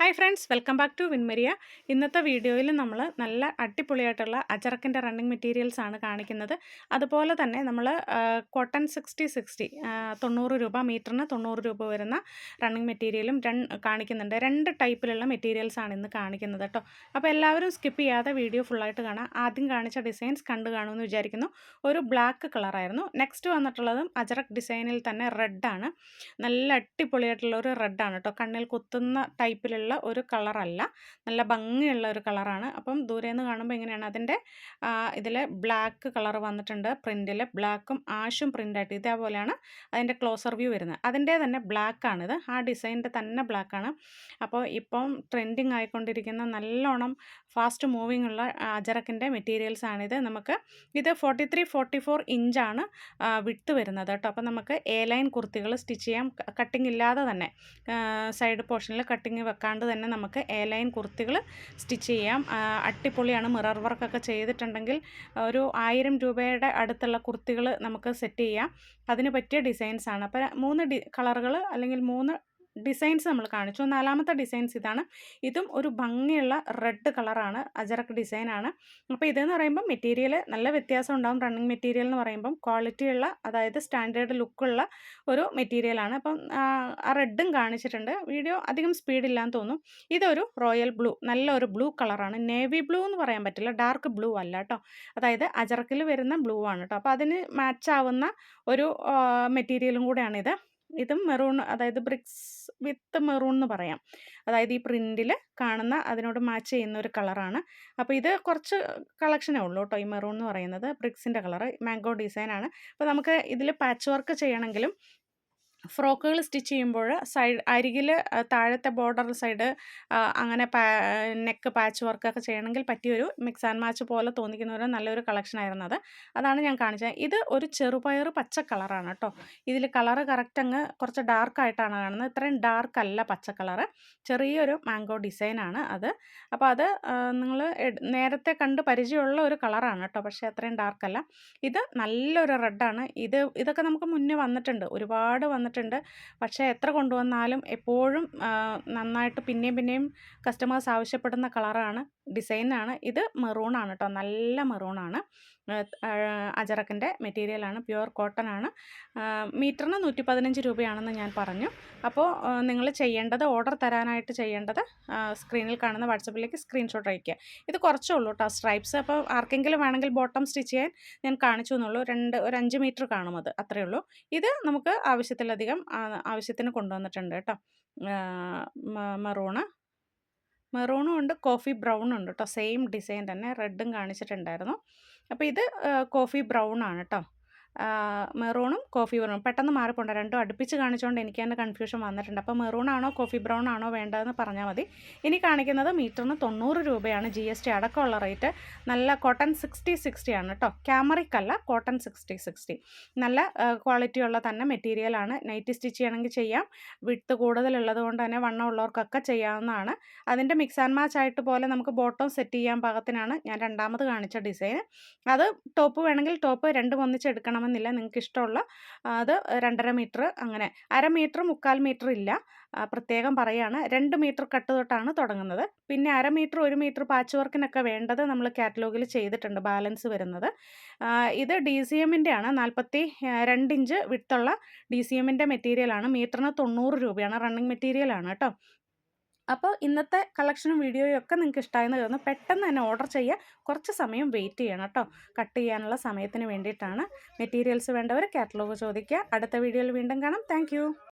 Hi friends welcome back to Vinmaria ഇന്നത്തെ വീഡിയോയിൽ നമ്മൾ നല്ല അടിപൊളിയായിട്ടുള്ള അജറക്കിന്റെ റണ്ണിങ് മെറ്റീരിയൽസ് ആണ് കാണിക്കുന്നത്. അതുപോലെ തന്നെ നമ്മൾ കോട്ടൺ സിക്സ്റ്റി സിക്സ്റ്റി തൊണ്ണൂറ് രൂപ മീറ്ററിന് തൊണ്ണൂറ് രൂപ വരുന്ന റണ്ണിങ് മെറ്റീരിയലും കാണിക്കുന്നുണ്ട്. രണ്ട് ടൈപ്പിലുള്ള മെറ്റീരിയൽസ് ആണ് ഇന്ന് കാണിക്കുന്നത് കേട്ടോ അപ്പോൾ എല്ലാവരും സ്കിപ്പ് ചെയ്യാതെ വീഡിയോ ഫുള്ളായിട്ട് കാണാം. ആദ്യം കാണിച്ച ഡിസൈൻസ് കണ്ടു കാണുമെന്ന് വിചാരിക്കുന്നു. ഒരു ബ്ലാക്ക് കളറായിരുന്നു നെക്സ്റ്റ് വന്നിട്ടുള്ളതും അജറക് ഡിസൈനിൽ തന്നെ റെഡാണ് നല്ല അടിപൊളിയായിട്ടുള്ള ഒരു റെഡാണ് കേട്ടോ കണ്ണിൽ കുത്തുന്ന ടൈപ്പിലുള്ള ഒരു കളറല്ല. നല്ല ഭംഗിയുള്ള ഒരു കളറാണ്. അപ്പം ദൂരെ നിന്ന് കാണുമ്പോൾ ഇങ്ങനെയാണ് അതിന്റെ ഇതിൽ ബ്ലാക്ക് കളർ വന്നിട്ടുണ്ട്. പ്രിന്റിൽ ബ്ലാക്കും ആഷും പ്രിന്റായിട്ട് ഇതേപോലെയാണ് അതിന്റെ ക്ലോസർ വ്യൂ വരുന്നത്. അതിന്റെ തന്നെ ബ്ലാക്കാണിത്. ആ ഡിസൈനിന്റെ തന്നെ ബ്ലാക്കാണ്. അപ്പോൾ ഇപ്പം ട്രെൻഡിങ് ആയിക്കൊണ്ടിരിക്കുന്ന നല്ലോണം ഫാസ്റ്റ് മൂവിങ് ഉള്ള അജറക്കിന്റെ മെറ്റീരിയൽസ് ആണിത് നമുക്ക് ഇത് ഫോർട്ടി ത്രീ ഫോർട്ടി ഫോർ ഇഞ്ചാണ് വിട്ട് വരുന്നത് കേട്ടോ. അപ്പോൾ നമുക്ക് എ ലൈൻ കുർത്തികൾ സ്റ്റിച്ച് ചെയ്യാം. കട്ടിങ് ഇല്ലാതെ തന്നെ സൈഡ് പോർഷനിൽ കട്ടിങ് വെക്കാണ്ട് തന്നെ നമുക്ക് എ ലൈൻ കുർത്തികൾ സ്റ്റിച്ച് ചെയ്യാം. അട്ടിപ്പൊളിയാണ് മിറർ വർക്കൊക്കെ ചെയ്തിട്ടുണ്ടെങ്കിൽ ഒരു ആയിരം രൂപയുടെ അടുത്തുള്ള കുർത്തികൾ നമുക്ക് സെറ്റ് ചെയ്യാം. അതിന് പറ്റിയ ഡിസൈൻസാണ് അപ്പോൾ മൂന്ന് ഡി കളറുകൾ അല്ലെങ്കിൽ മൂന്ന് ഡിസൈൻസ് നമ്മൾ കാണിച്ചു. നാലാമത്തെ ഡിസൈൻസ് ഇതാണ്. ഇതും ഒരു ഭംഗിയുള്ള റെഡ് കളറാണ്. അജറക്ക് ഡിസൈനാണ്. അപ്പോൾ ഇതെന്ന് പറയുമ്പോൾ മെറ്റീരിയൽ നല്ല വ്യത്യാസം ഉണ്ടാകും റണ്ണിങ് മെറ്റീരിയൽ എന്ന് പറയുമ്പം ക്വാളിറ്റിയുള്ള അതായത് സ്റ്റാൻഡേർഡ് ലുക്കുള്ള ഒരു മെറ്റീരിയലാണ് അപ്പം ആ റെഡും കാണിച്ചിട്ടുണ്ട്. വീഡിയോ അധികം സ്പീഡില്ലാന്ന് തോന്നും. ഇതൊരു റോയൽ ബ്ലൂ നല്ല ഒരു ബ്ലൂ കളറാണ്. നേവി ബ്ലൂ എന്ന് പറയാൻ പറ്റില്ല. ഡാർക്ക് ബ്ലൂ അല്ല കേട്ടോ. അതായത് അജറക്കിൽ വരുന്ന ബ്ലൂ ആണ് കേട്ടോ. അപ്പോൾ അതിന് മാച്ച് ആവുന്ന ഒരു മെറ്റീരിയലും കൂടെയാണിത്. ഇതും മെറൂൺ അതായത് ബ്രിക്സ് വിത്ത് മെറൂൺ എന്ന് പറയാം. അതായത് ഈ പ്രിന്റിൽ കാണുന്ന അതിനോട് മാച്ച് ചെയ്യുന്ന ഒരു കളറാണ്. അപ്പോൾ ഇത് കുറച്ച് കളക്ഷനേ ഉള്ളൂ കേട്ടോ ഈ മെറൂൺ എന്ന് പറയുന്നത്. ബ്രിക്സിന്റെ കളറ്. മാംഗോ ഡിസൈനാണ് അപ്പോൾ നമുക്ക് ഇതിൽ പാച്ച് വർക്ക് ചെയ്യണമെങ്കിലും ഫ്രോക്കുകൾ സ്റ്റിച്ച് ചെയ്യുമ്പോൾ സൈഡ് അരികിൽ താഴത്തെ ബോർഡർ സൈഡ് അങ്ങനെ നെക്ക് പാച്ച് വർക്കൊക്കെ ചെയ്യണമെങ്കിൽ പറ്റിയൊരു മിക്സ് ആൻഡ് മാച്ച് പോലെ തോന്നിക്കുന്ന ഒരു നല്ലൊരു കളക്ഷൻ ആയിരുന്നു അത്. അതാണ് ഞാൻ കാണിച്ചത്. ഇത് ഒരു ചെറുപയർ പച്ച കളറാണ് കേട്ടോ. ഇതിൽ കളറ് കറക്റ്റ് അങ്ങ് കുറച്ച് ഡാർക്കായിട്ടാണ് കാണുന്നത്. ഇത്രയും ഡാർക്ക് അല്ല പച്ച കളറ്. ചെറിയൊരു മാംഗോ ഡിസൈനാണ് അത്. അപ്പോൾ അത് നിങ്ങൾ നേരത്തെ കണ്ട് പരിചയമുള്ള ഒരു കളറാണ് കേട്ടോ. പക്ഷേ അത്രയും ഡാർക്കല്ല ഇത് നല്ലൊരു റെഡാണ്. ഇത് ഇതൊക്കെ നമുക്ക് മുന്നേ വന്നിട്ടുണ്ട്. ഒരുപാട് വന്നിട്ടുണ്ട്. പക്ഷേ എത്ര കൊണ്ടുവന്നാലും എപ്പോഴും നന്നായിട്ട് പിന്നെയും പിന്നെയും കസ്റ്റമേഴ്സ് ആവശ്യപ്പെടുന്ന കളറാണ് ഡിസൈനാണ്. ഇത് മെറൂണാണ് കേട്ടോ നല്ല മെറൂണാണ് അജറക്കിന്റെ മെറ്റീരിയലാണ് പ്യുവർ കോട്ടൺ ആണ്. മീറ്ററിന് നൂറ്റി പതിനഞ്ച് രൂപയാണെന്ന് ഞാൻ പറഞ്ഞു. അപ്പോൾ നിങ്ങൾ ചെയ്യേണ്ടത് ഓർഡർ തരാനായിട്ട് ചെയ്യേണ്ടത് സ്ക്രീനിൽ കാണുന്ന വാട്സപ്പിലേക്ക് സ്ക്രീൻഷോട്ട് അയയ്ക്കുക. ഇത് കുറച്ചേ ഉള്ളൂ കേട്ടോ സ്ട്രൈപ്സ് അപ്പോൾ ആർക്കെങ്കിലും വേണമെങ്കിൽ ബോട്ടം സ്റ്റിച്ച് ചെയ്യാൻ ഞാൻ കാണിച്ചു എന്നുള്ളൂ രണ്ട് ഒരു അഞ്ച് മീറ്റർ കാണും അത്. അത്രയേ ഉള്ളൂ. ഇത് നമുക്ക് ആവശ്യത്തിലധികം ആവശ്യത്തിന് കൊണ്ടുവന്നിട്ടുണ്ട് കേട്ടോ മെറൂണ് മെറൂണും ഉണ്ട് കോഫി ബ്രൗണും ഉണ്ട് കേട്ടോ സെയിം ഡിസൈൻ തന്നെ. റെഡും കാണിച്ചിട്ടുണ്ടായിരുന്നു. അപ്പോൾ ഇത് കോഫി ബ്രൗൺ ആണ് കേട്ടോ മെറൂണും കോഫി ബ്രൗണും. പെട്ടെന്ന് മാറിപ്പോണ്ട. രണ്ടും അടുപ്പിച്ച് കാണിച്ചുകൊണ്ട് എനിക്ക് തന്നെ കൺഫ്യൂഷൻ വന്നിട്ടുണ്ട്. അപ്പോൾ മെറൂൺ ആണോ കോഫി ബ്രൗൺ ആണോ വേണ്ടതെന്ന് പറഞ്ഞാൽ മതി. ഇനി കാണിക്കുന്നത് മീറ്ററിന് തൊണ്ണൂറ് രൂപയാണ് ജി എസ് ടി അടക്കമുള്ള റേറ്റ് നല്ല കോട്ടൺ സിക്സ്റ്റി സിക്സ്റ്റി ആണ് കേട്ടോ ക്യാമറിക്കല്ല കോട്ടൺ സിക്സ്റ്റി സിക്സ്റ്റി നല്ല ക്വാളിറ്റി ഉള്ള തന്നെ മെറ്റീരിയലാണ് നൈറ്റ് സ്റ്റിച്ച് ചെയ്യണമെങ്കിൽ ചെയ്യാം. വിട്ട് കൂടുതലുള്ളത് കൊണ്ട് തന്നെ വണ്ണം ഉള്ളവർക്കൊക്കെ ചെയ്യാവുന്നതാണ്. അതിന്റെ മിക്സ് ആൻഡ് മാച്ച് ആയിട്ട് പോലെ നമുക്ക് ബോട്ടം സെറ്റ് ചെയ്യാൻ പാകത്തിനാണ് ഞാൻ രണ്ടാമത് കാണിച്ച ഡിസൈൻ അത് ടോപ്പ് വേണമെങ്കിൽ ടോപ്പ് രണ്ടും ഒന്നിച്ചെടുക്കണം വേണമെന്നില്ല നിങ്ങൾക്ക് ഇഷ്ടമുള്ള അത് രണ്ടര മീറ്റർ അങ്ങനെ അര മീറ്റർ മുക്കാൽ മീറ്റർ ഇല്ല. പ്രത്യേകം പറയാണ്. രണ്ട് മീറ്റർ കട്ട് തൊട്ടാണ് തുടങ്ങുന്നത്. പിന്നെ അര മീറ്റർ ഒരു മീറ്റർ പാച്ച് വർക്കിനൊക്കെ വേണ്ടത് നമ്മൾ കാറ്റലോഗിൽ ചെയ്തിട്ടുണ്ട് ബാലൻസ് വരുന്നത്. ഇത് ഡി സി എമ്മിന്റെ ആണ് നാൽപ്പത്തി രണ്ട് ഇഞ്ച് വിട്ടുള്ള ഡി സി എമ്മിന്റെ മെറ്റീരിയലാണ്. മീറ്ററിന് തൊണ്ണൂറ് രൂപയാണ്. റണ്ണിങ് മെറ്റീരിയലാണ് കേട്ടോ. അപ്പോൾ ഇന്നത്തെ കളക്ഷനും വീഡിയോയും ഒക്കെ നിങ്ങൾക്ക് ഇഷ്ടമായെന്ന് തോന്നുന്നു പെട്ടെന്ന് തന്നെ ഓർഡർ ചെയ്യുക കുറച്ച് സമയം വെയിറ്റ് ചെയ്യണം കേട്ടോ. കട്ട് ചെയ്യാനുള്ള സമയത്തിന് വേണ്ടിയിട്ടാണ്. മെറ്റീരിയൽസ് വേണ്ടവർ കാറ്റലോഗ് ചോദിക്കുക. അടുത്ത വീഡിയോയിൽ വീണ്ടും കാണാം. താങ്ക്